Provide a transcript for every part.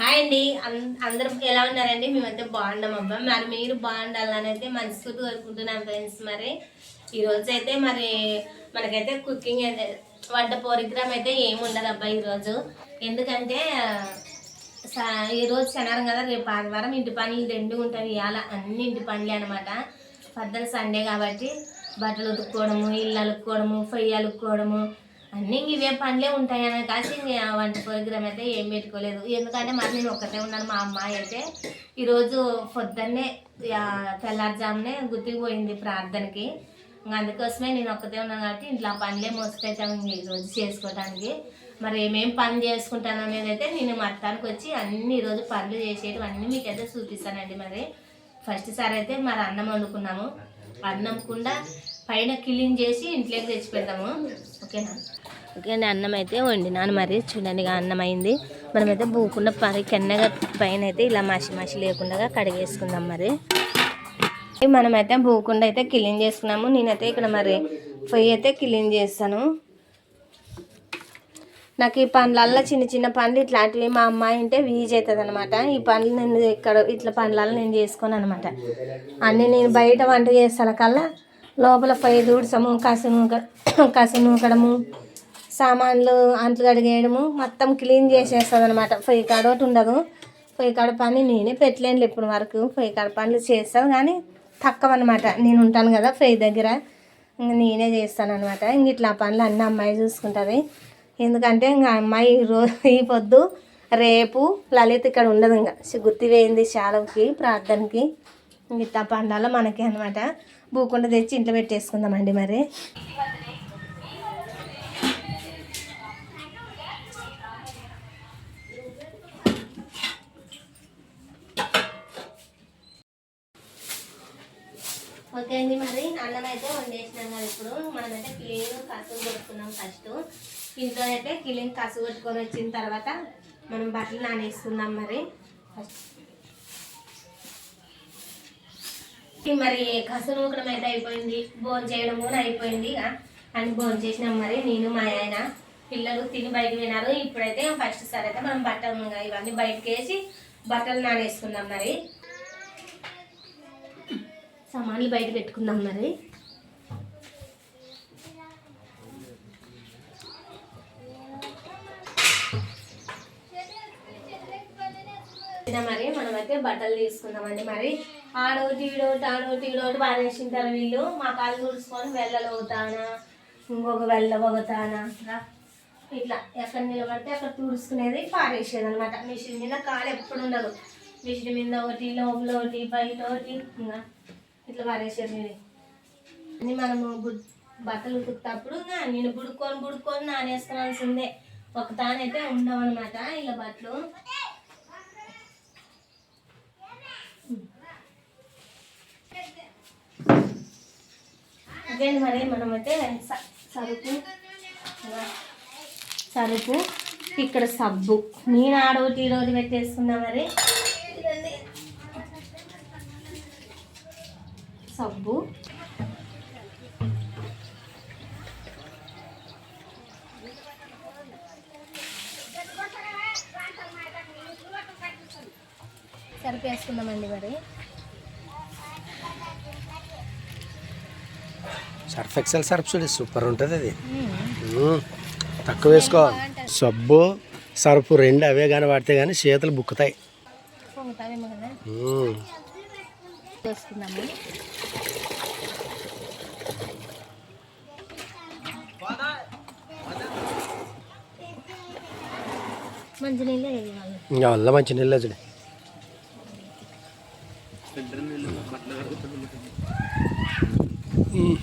Hi అండి. అన్- అందరూ ఎలా ఉన్నారండి? మేమైతే బాగున్నాం అబ్బా. మరి మీరు బాగుండాలని అయితే మనస్ఫూర్తి కోరుకుంటున్నాం ఫ్రెండ్స్ మరి. ఈరోజు అయితే మరి మనకైతే కుకింగ్ అయితే వంట ప్రోగ్రామ్ అయితే ఏమి ఉండదు అబ్బా ఈరోజు ఎందుకంటే సా- శనివారం కదా రేపు ఆదివారం ఇంటి పనులు రెండు ఉంటాయి ఇవాళ అన్ని ఇంటి పనులే అనమాట పద్దలు సండే కాబట్టి బట్టలు ఉతుక్కోవడము ఇల్లు అలుక్కోవడము ఫ్రై అలుక్కోవడము అన్నీ ఇంక ఇవే పనులే ఉంటాయి అని కాసి వంట ప్రోగ్రామ్ అయితే ఏం పెట్టుకోలేదు. ఎందుకంటే మరి నేను ఒక్కటే ఉన్నాను మా అమ్మాయి అయితే ఈరోజు పొద్దున్నే తెల్లారుజామునే గుర్తుకు పోయింది ప్రార్థనకి. అందుకోసమే నేను ఒక్కతే ఉన్నాను కాబట్టి ఇంట్లో పనులే మోసుకైతాం ఈరోజు చేసుకోవడానికి మరి ఏమేమి పని చేసుకుంటాను అనేది అయితే నేను మొత్తానికి వచ్చి అన్ని ఈరోజు పనులు చేసేటివి అన్నీ మీకైతే చూపిస్తానండి మరి. ఫస్ట్ సారి అయితే మరి అన్నం వండుకున్నాము. అన్నం కూడా పైన క్లీన్ చేసి ఇంట్లోకి తెచ్చి పెడతాము ఓకేనా? ఓకే అండి అన్నం అయితే వండినాను మరి. చూడండి అన్నం అయింది. మనమైతే బూకుండా పరి కెన్నగా పైన అయితే ఇలా మసి మసి లేకుండా కడిగేసుకుందాం మరి. మనమైతే బూకుండా అయితే క్లీన్ చేసుకున్నాము. నేనైతే ఇక్కడ మరి పొయ్యి అయితే క్లీన్ చేస్తాను. నాకు ఈ పండ్లల్లో చిన్న చిన్న పండ్లు ఇట్లాంటివి మా అమ్మాయి ఉంటే వీజ్ అవుతుంది అనమాట ఈ పండ్లు నేను ఇక్కడ ఇట్లా పండ్లలో నేను చేసుకోను అనమాట అన్నీ నేను బయట వంట చేస్తాను కల్లా. లోపల పొయ్యి దూడ్చము కసు నూక కడము నూకడము సామాన్లు అంట్లు కడిగేయడము మొత్తం క్లీన్ చేసేస్తుంది అనమాట పొయ్యి కాడ ఒకటి ఉండదు. పొయ్యి కాడ పని నేనే పెట్టలేను ఇప్పటి వరకు. పొయ్యి కాడ పనులు చేస్తాను కానీ తక్కువ అనమాట నేను ఉంటాను కదా పొయ్యి దగ్గర. ఇంక నేనే చేస్తాను అనమాట ఇంక ఇట్లా పనులు అన్నీ అమ్మాయి చూసుకుంటుంది. ఎందుకంటే ఇంకా అమ్మాయి ఈ రోజు ఈ పొద్దు రేపు లలిత ఇక్కడ ఉండదు ఇంకా. గుర్తి వేయింది ప్రార్థనకి. ఇంక ఇట్లా పండాలో మనకి అనమాట భూకుండ తెచ్చి ఇంట్లో పెట్టేసుకుందామండి మరి. ఓకే అండి మరి అన్నం అయితే వండేసినాం కదా ఇప్పుడు. మనమైతే క్లీన్ కసుగు కొట్టుకున్నాం ఫస్ట్. ఇంట్లో అయితే క్లీన్ కసుగు కొట్టుకొని వచ్చిన తర్వాత మనం బట్టలు నానేసుకుందాం మరి. ఫస్ట్ మరి కసు నూకడం అయితే అయిపోయింది. భోజనం చేయడం కూడా అయిపోయింది ఇక. అని భోజనం చేసినాం మరి నేను మా ఆయన. పిల్లలు తిని బయటకు పోయినారు. ఇప్పుడైతే ఫస్ట్ సార్ అయితే మనం బట్టలు ఇవన్నీ బయటకు వేసి బట్టలు నానేసుకుందాం మరి. సామాన్లు బయట పెట్టుకుందాం మరి. మరి మనమైతే బట్టలు తీసుకుందామండి మరి. ఆడోటి ఈడోటి ఆడోటి ఈడోటి పారేసింటారు వీళ్ళు. మా కాళ్ళు తుడుచుకొని వెళ్ళలోతానా ఇంకొక వెళ్ళబోతానా ఇట్లా ఎక్కడ నిలబడితే అక్కడ తుడుచుకునేది పారేసేది అనమాట మిషన్ మీద కాలు ఎప్పుడు ఉండదు. మిషన్ మీద ఒకటి లోపల ఒకటి బయట ఒకటి ఇంకా ఇట్లా పారేసేది ఇది అని మనము గుడ్ బట్టలు ఉతుకుతప్పుడు ఇంకా నేను బుడుకొని బుడుకొని నానేసుకోవాల్సిందే ఒక తానైతే ఉండవన్నమాట ఇలా బట్టలు. అదే మరి మనమైతే స- సరుకు. సరుకు ఇక్కడ సబ్బు. నేను ఆడోటి ఈడోటి పెట్టేసుకున్నా మరి. సబ్బు. సరుకు వేసుకుందామండి మరి. సర్ఫ్ ఎక్సెల్ సర్ఫ్ చూడు సూపర్ ఉంటుంది అది. మ్మ్. తక్కువ వేసుకో. సబ్బు సర్ఫ్ రెండు అవే కానీ వాడితే కానీ చేతులు బుక్కుతాయి. మ్మ్. వేసుకుందాము? మంచి నీళ్ళే వేయాలి. ఇంకా వల్ల మంచి నీళ్ళు చూడు. మ్మ్.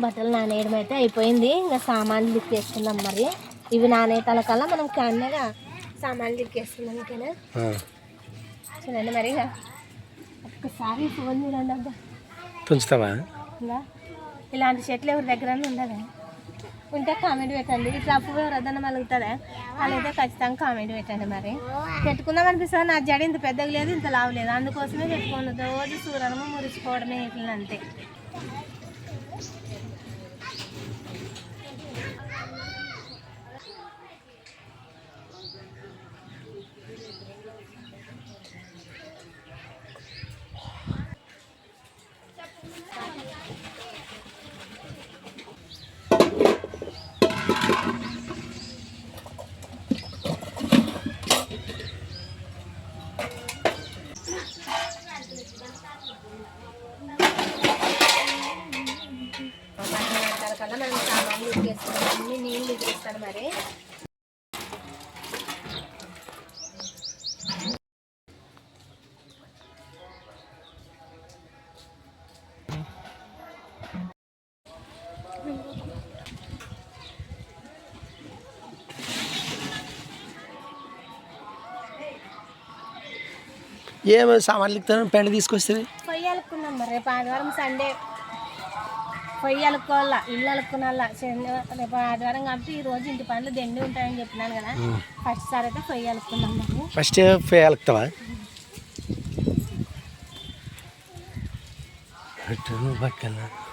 బట్టలు నానేయడం అయితే అయిపోయింది. ఇంకా సామాన్లు దిక్కేసుకుందాం మరి. ఇవి నానేటాల కల్లా మనం కన్నగా సామాన్లు దిక్కేసుకుందాం ఓకేనా? ఆ. చూడండి మరి ఇక. ఒక్కసారి ఫోన్ చూడండి అబ్బా. తుంచుతావా? ఇలాంటి చెట్లు ఎవరి దగ్గర ఉండదా ఉంటే కామెంట్ పెట్టండి. ఇట్లా అప్పు ఎవరన్నా మలుగుతుందా వాళ్ళైతే ఖచ్చితంగా కామెంట్ పెట్టండి మరి. పెట్టుకుందాం అనిపిస్తుంది? నా జడ ఇంత పెద్దగా లేదు ఇంత లావు లేదు. అందుకోసమే పెట్టుకోండి రోజు సూర్యనము మురిసిపోవడమే ఇట్లా అంతే. ఏమో సామాన్లు ఇస్తాను పెండ తీసుకొస్తుంది? పొయ్యి అలుక్కున్నాం మరి. రేపు ఆదివారం సండే. పొయ్యి అలుక్కోవాలా ఇల్లు అలుక్కునాలా. రేపు ఆదివారం కాబట్టి ఈ రోజు ఇంటి పనులు దండి ఉంటాయని చెప్పినాను కదా. ఫస్ట్ సార్ అయితే పొయ్యి అలుక్కున్నాం మరి. ఫస్ట్ పేలుతావా అటు పక్కన ఓకే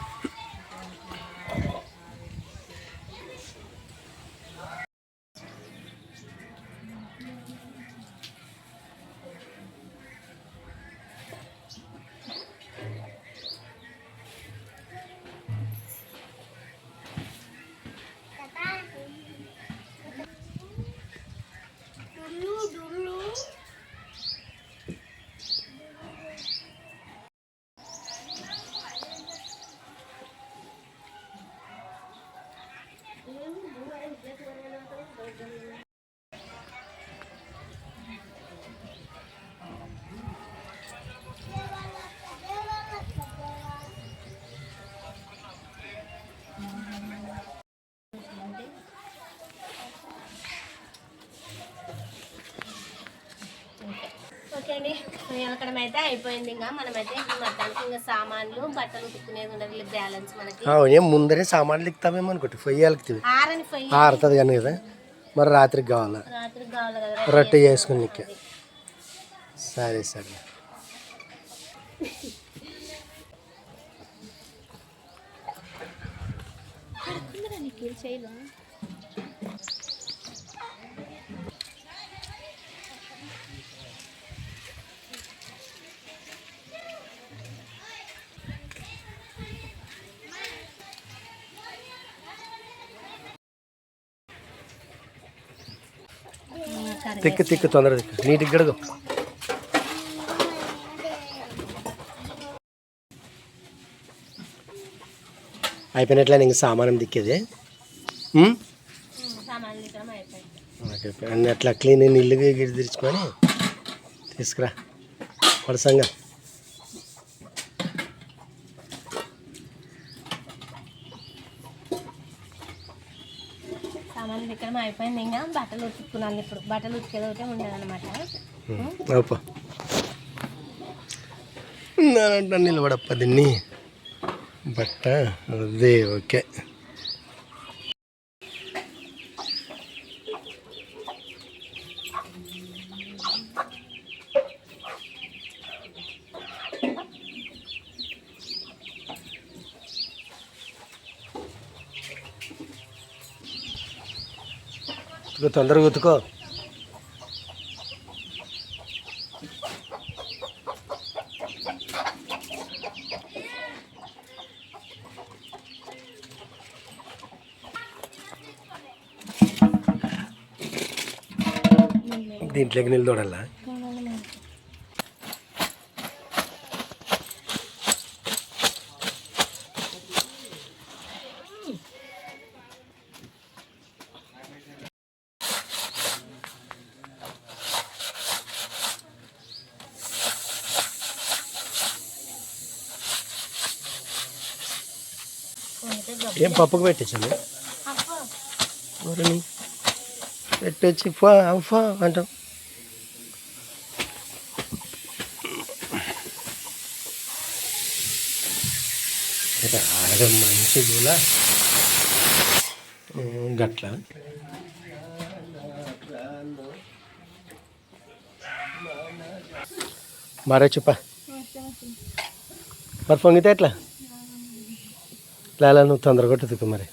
అయితే అయిపోయింది. ఇంకా మనమైతే మొత్తానికి ఇంకా సామాన్లు బట్టలు ఉతుక్కునేది ఉండదు. బ్యాలెన్స్ మనకి. ఏం ముందరే సామాన్లు ఇస్తామేమో వెళ్తుంది ఆరని పొయ్యి. ఆరుతుంది కానీ కదా. మరి రాత్రికి కావాలా? రాత్రికి కావాలి కదా. రొట్టె చేసుకుని సరే సరే. చేయను. తిక్కు తిక్కు తొందర తిక్కు. నీటికి గడుగు. అయిపోయినట్లే ఇంక సామానం దిక్కేది ఉమ్? ఓకే, అట్లా క్లీన్ నీళ్ళుగా గిడి తెరుచుకొని తీసుకురా. వరుసంగా సామాన్లు ఇక్కడ అయిపోయింది ఇంకా బట్టలు ఉతుక్కున్నాను ఇప్పుడు. బట్టలు ఉతికేది ఒకటే ఉండదు అనమాట నిలబడప్ప దీన్ని. బట్ట అదే ఓకే. ఉతుకో, తొందరగా ఉతుకో. దీంట్లోకి నీళ్ళు తోడాలా ఏం పప్పుకు పెట్టచ్చు ఊరిని పెట్టొచ్చి ఫా ఫా అంటాం. ఆడడం మంచిదిలా గట్ల. మరే చెప్ప. మరి పొంగితే ఎట్లా? లేలా నువ్వు తొందర కొట్టుకు మరి.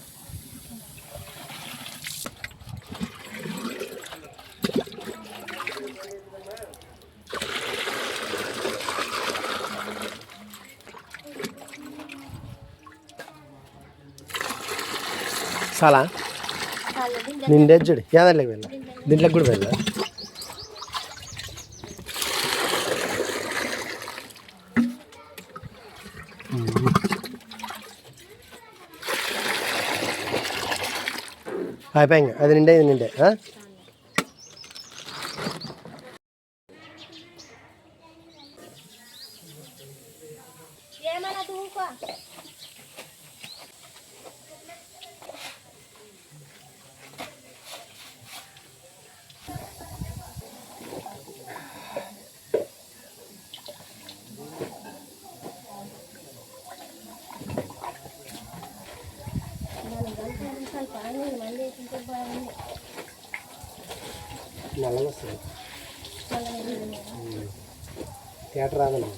చాలా నిండే చూడు యాదాంట్లోకి వెళ్ళా? దీంట్లోకి కూడా వెళ్ళా? అయిపోయింది అది నిండే ఇది నిండే నల్లగా వస్తుంది. థియేటర్ రాదన్నా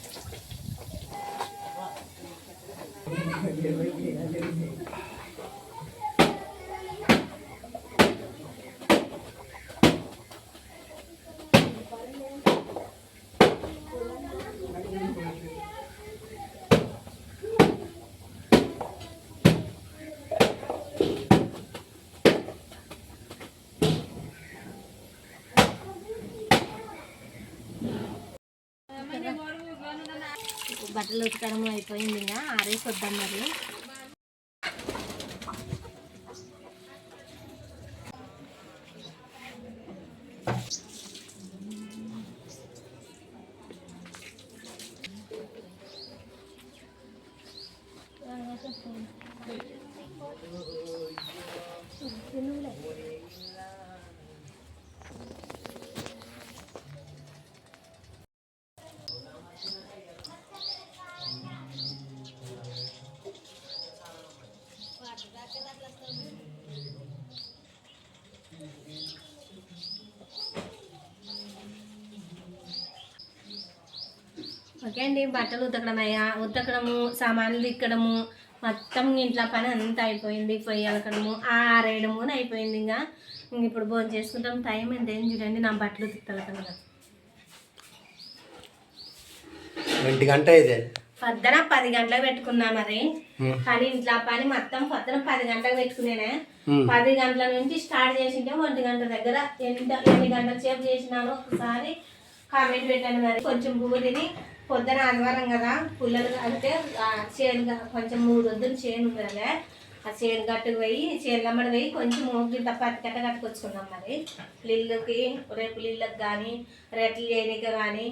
బట్టలు ఉతకడం అయిపోయింది ఇంకా. ఆరేసి వద్దాం మరి. ఓకే అండి బట్టలు ఉతకడం అయ్యా ఉతకడము సామాన్లు ఇక్కడము మొత్తం ఇంట్లో పని అంతా అయిపోయింది. పొయ్యి అలకడము ఆరేయడము అని అయిపోయింది ఇంకా. ఇప్పుడు భోజనం చేసుకుంటాం. టైం ఎంత ఏం చూడండి నా బట్టలు ఉతుకుతాను కదా. ఒంటి గంట అయితే పొద్దున పది గంటలకు పెట్టుకున్నా మరి? పని ఇంట్లో పని మొత్తం పొద్దున పది గంటలకు పెట్టుకునేనే. పది గంటల నుంచి స్టార్ట్ చేసింటే ఒంటి గంట దగ్గర ఎంత ఎన్ని గంటల సేపు చేసినానో ఒకసారి కామెంట్ పెట్టాను మరి. కొంచెం పువ్వు తిని పొద్దున ఆదివారం కదా పుల్లలు అంటే చేను కొంచెం మూడు వద్దులు చేను ఉంది కదా ఆ చేను గట్టుకు పోయి చేనులమ్మడి పోయి కొంచెం పత్తి కట్ట కట్టుకొచ్చుకున్నాం మరి. లిల్లుకి రేపు లిల్లుకి కానీ రెట్లు చేయడానికి కానీ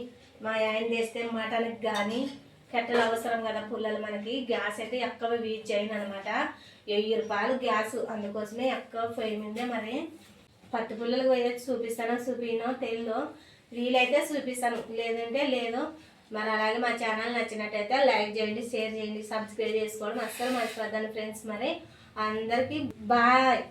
మా ఆయన చేస్తే మటన్కి కానీ కట్టెలు అవసరం కదా పుల్లలు మనకి. గ్యాస్ అయితే ఎక్కువ యూజ్ చేయను అనమాట వెయ్యి రూపాయలు గ్యాస్. అందుకోసమే ఎక్కువ పొయ్యి మీదే మరి పత్తి పుల్లలు పోయేది చూపిస్తానో. చూపినో తెలియదు వీలైతే చూపిస్తాను. లేదంటే లేదు. మరి అలాగే మా ఛానల్ నచ్చినట్టయితే లైక్ చేయండి షేర్ చేయండి సబ్స్క్రైబ్ చేసుకోవడం అస్సలు మర్చిపోద్దాను ఫ్రెండ్స్ మరి. అందరికీ బాయ్.